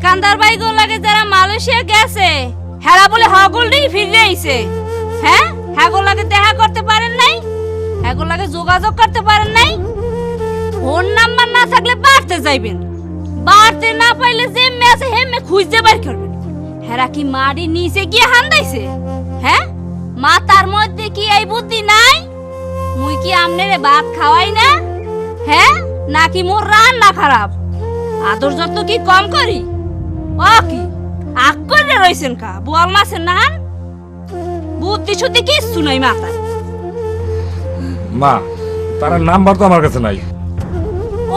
সেকান্দার ভাই লাগে যারা মালয়েশিয়া গেছে, হেরা বলে হগলডি ফিরে আইছে। হ্যাঁ? হ্যাগো লাগে দেখা করতে পারেন নাই? হ্যাগো লাগে যোগাযোগ করতে পারেন নাই? ফোন নাম্বার না থাকলে বাড়তে যাইবেন। বাড়তে না পাইলে যে মেসে হেমে খুঁজতে বের করবেন। হেরা কি মারি নিচে গিয়ে হান্দাইছে? হ্যাঁ? মাথার মধ্যে কি এই বুদ্ধি নাই? মুই কি আমনেরে ভাত খাওয়াই না? হ্যাঁ? নাকি মোর রান্না খারাপ? আদর যত্ন কি কম করি? ও কি? আগ করে রইছেন কা? বোয়াল মাছের নান বুদ্ধি শুদ্ধি কিচ্ছু নাই মাথায়। মা তার নাম্বার তো আমার কাছে নাই।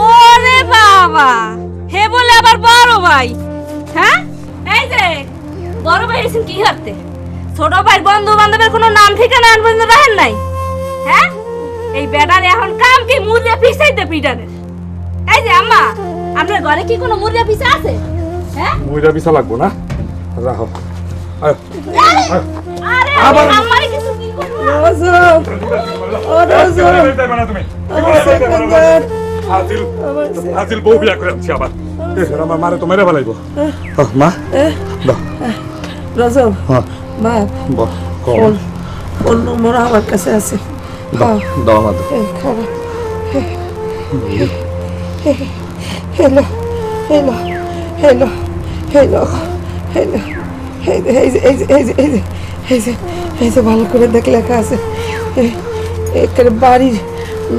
ওরে বাবা! হে বলে আবার বড় ভাই। হ্যাঁ? এই যে বড় ভাই এসেছেন কি করতে ছোট ভাই বন্ধু বান্ধবের কোনো নাম ঠিকানা আন পর্যন্ত রাখেন নাই? হ্যাঁ? এই বেটার এখন কাম কি মুরগা পিছাইতে পিটানের এই যে আম্মা আপনার ঘরে কি কোনো মুরগা পিছা আছে? মুইরা বিছা লাগবো না? রাখো আবার- আমি আমারই কিছু কি করব। তুমি। হাজিল হাজিল বউ বিয়া করে আনছি আবার। আমার মারে তো মেরে ফেলাইবো। মা। দাও হ্যাঁ মা। বল। ফোন ফোন আমার কাছে আছে। দাও আমার। এই খাবার। Hello hello hello hello hello এই যে এই যে এই যে এই যে এই যে এই যে এই যে ভালো করে দেখ লেখা আছে। এখানে বাড়ির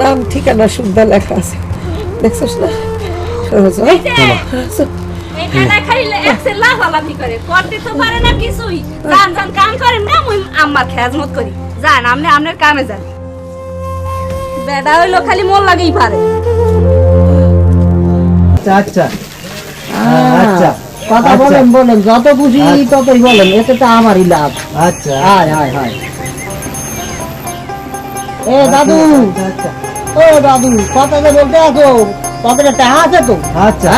নাম ঠিকানা সুদ্ধা লেখা আছে। দেখছিস না? রজব এই যে, রজব, এই বেটা খাইলে একসে লাফালাফি করে। করতে তো পারে না কিছুই। যান যান কাম করেন না মুই আম্মার খেজমত করি। যান আপনি আপনার কামে যান। বেটা হইল খালি মন লাগেই পারে। আচ্ছা। আচ্ছা। আচ্ছা কথা বলেন বলেন যত খুশি ততই বলেন এতে তো আমারই লাভ। আচ্ছা। হায় হায় হায়। এ দাদু ও দাদু কথা যে বলতে আছো পকেটে টাকা আছে তো? আচ্ছা।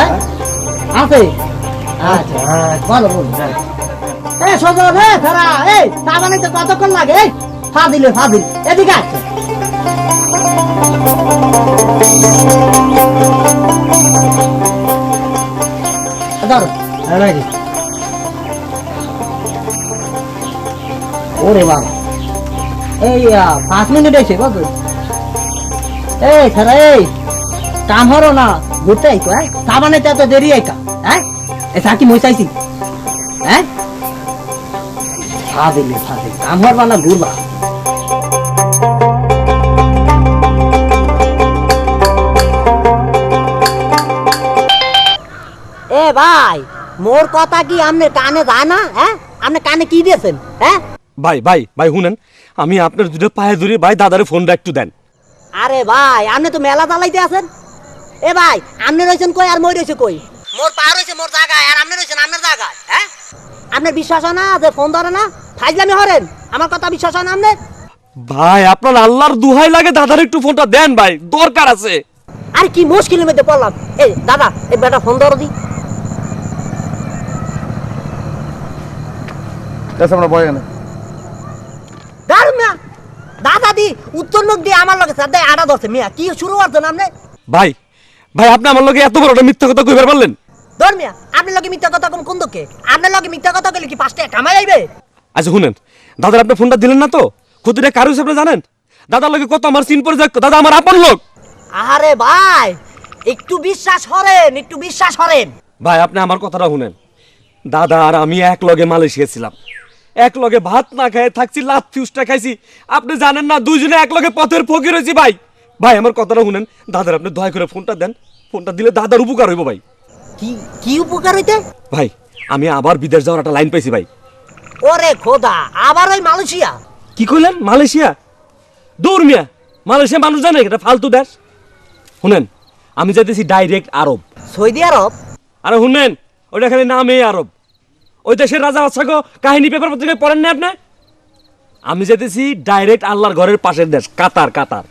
আছে? আচ্ছা বলো বলো এ সজল হে খারা এই তা বানাইতে কতক্ষণ লাগে? এই ফাদিলে ফাদিল এদিকে আছে ধরো রাখি ওরে বাবা। এই পাঁচ মিনিট এসে কত? এই খারা এই, কাম হরো না, ঘুরতে আইতো হ্যাঁ? মানে তো এত দেরি আইকা হ্যাঁ? এ মই চাইছি? হ্যাঁ? ফা দিলে ফা দিলে কাম হরবা না মোর কথা কি আপনার কানে যায় না হ্যাঁ? আপনি কানে কি দিয়েছেন হ্যাঁ? ভাই ভাই ভাই শুনেন আমি আপনার দুটো পায়ে ধরে ভাই দাদারে ফোনটা একটু দেন। আরে ভাই আপনি তো মেলা চালাইতে আছেন। এ ভাই আপনি রয়েছেন কই আর মই রয়েছে কই? মোর পা রয়েছে মোর জায়গায় আর আপনি রয়েছেন আপনার জায়গায় হ্যাঁ? আপনার বিশ্বাস হয় না যে ফোন ধরে না? ফাইজলামি হরেন আমার কথা বিশ্বাস হয় না আপনার? ভাই আপনার আল্লাহর দুহাই লাগে দাদার একটু ফোনটা দেন ভাই দরকার আছে। আর কি মুশকিলের মধ্যে পড়লাম। এই দাদা এই বেটা ফোন ধরো দি। আমরা বয় না দাঁড় মিয়া দাদা দি উত্তর মুখ দিয়ে আমার লগে সাথে আড়া ধরছে। মিয়া কি শুরু করছেন আপনি? ভাই ভাই আপনি আমার লগে এত বড় একটা মিথ্যা কথা কইবার পারলেন? ধর মিয়া আপনার লগে মিথ্যা কথা কোন কোন দোকে আপনার লগে মিথ্যা কথা কইলে কি পাঁচটা কামাই আইবে? আচ্ছা শুনেন দাদার আপনি ফোনটা দিলেন না তো? ক্ষতিটা কারও হিসাবে জানেন? দাদার লগে কত আমার সিন যাক দাদা আমার আপন লোক। আরে ভাই একটু বিশ্বাস করেন একটু বিশ্বাস করেন। ভাই আপনি আমার কথাটা শুনেন। দাদা আর আমি এক লগে মালয়েশিয়া ছিলাম। এক লগে ভাত না খাই থাকছি লাত ফিউজটা খাইছি। আপনি জানেন না দুইজনে এক লগে পথের ফকির হয়েছি ভাই। ভাই আমার কথাটা শুনেন। দাদার আপনি দয়া করে ফোনটা দেন। ফোনটা দিলে দাদার উপকার হইব ভাই। কি কি উপকার হইতে? ভাই আমি আবার বিদেশ যাওয়ার একটা লাইন পাইছি ভাই। ওরে খোদা আবার ওই মালয়েশিয়া? কি কইলেন? মালয়েশিয়া? দৌড় মিয়া মালয়েশিয়া মানুষ জানে এটা ফালতু দেশ। শুনেন আমি যাইতেছি ডাইরেক্ট আরব। সৌদি আরব? আরে শুনেন ওইটা খালি নামে আরব। ওই দেশের রাজা বাচ্চাকে কাহিনী পেপার পত্রিকায় পড়েন না আপনি? আমি যেতেছি ডাইরেক্ট আল্লাহর ঘরের পাশের দেশ, কাতার কাতার।